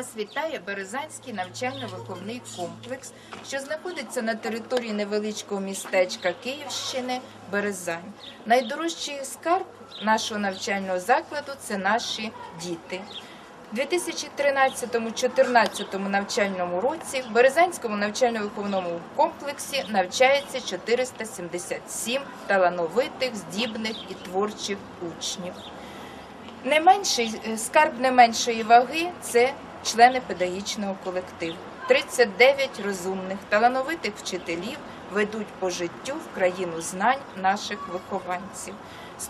Вас вітає Березанський навчально-виховний комплекс, що знаходиться на території невеличкого містечка Київщини Березань. Найдорожчий скарб нашого навчального закладу це наші діти. У 2013-2014 навчальному році в Березанському навчально-виховному комплексі навчається 477 талановитих, здібних і творчих учнів. Не е, скарб не меншої ваги це члени педагогічного колективу. 39 розумних, талановитих вчителів ведуть по життю в країну знань наших вихованців.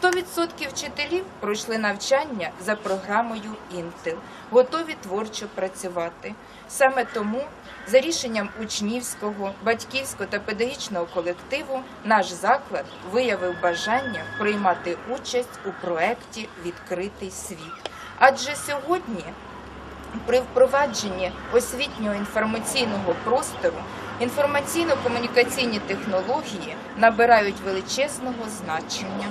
100% вчителів пройшли навчання за програмою Інтел, готові творчо працювати. Саме тому, за рішенням учнівського, батьківського та педагогічного колективу, наш заклад виявив бажання приймати участь у проєкті Відкритий світ. Адже сьогодні при впровадженні освітнього інформаційного простору інформаційно-комунікаційні технології набирають величезного значення.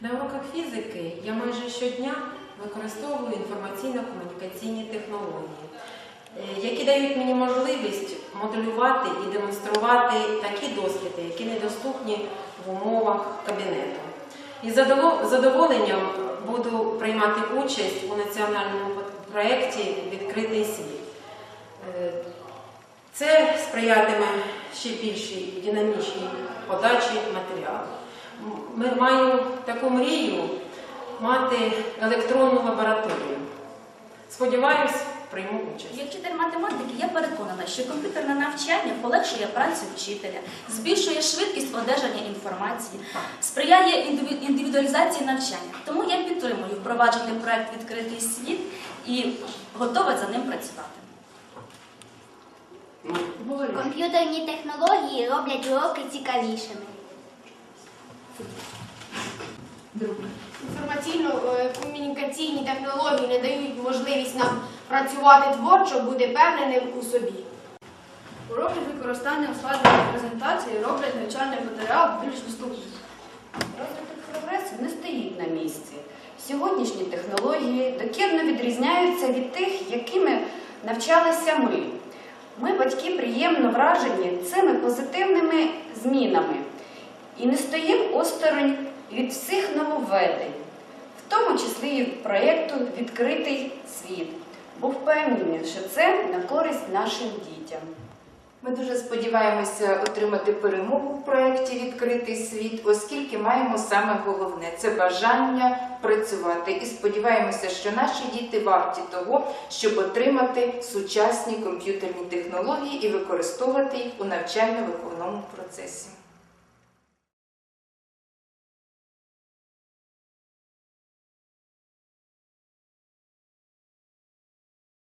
На уроках фізики я майже щодня використовую інформаційно-комунікаційні технології, е, які дають мені можливість моделювати і демонструвати такі досліди, які недоступні в умовах кабінету. І з задоволенням буду приймати участь у національному проєкті Відкритий світ. Е, Це сприятиме ще більшій динамічній подачі матеріалу. Ми маю таку мрію мати електронну лабораторію. Сподіваюсь, прийму участь. Як вчитель математики, я переконана, що комп'ютерне навчання полегшує працю вчителя, збільшує швидкість одержання інформації, сприяє індивідуалізації навчання. Тому я підтримую впровадження проект Відкритий світ і готова за ним працювати. Комп'ютерні технології роблять уроки цікавішими. Інформаційно-комунікаційні технології не дають можливість нам працювати творчо, бути певненим у собі. Уроки з використанням слайдових презентацій роблять навчальний матеріал більш доступним. Розвиток прогресу не стоїть на місці. Сьогоднішні технології докірно відрізняються від тих, якими навчалися ми. Ми, батьки, приємно вражені цими позитивними змінами і не стоїмо осторонь від всіх нововведень, в тому числі і проєкту Відкритий світ, бо впевнені, що це на користь нашим дітям. Ми дуже сподіваємося отримати перемогу в проєкті Відкритий світ, оскільки маємо саме головне це бажання працювати. І сподіваємося, що наші діти варті того, щоб отримати сучасні комп'ютерні технології і використовувати їх у навчально-виховному процесі.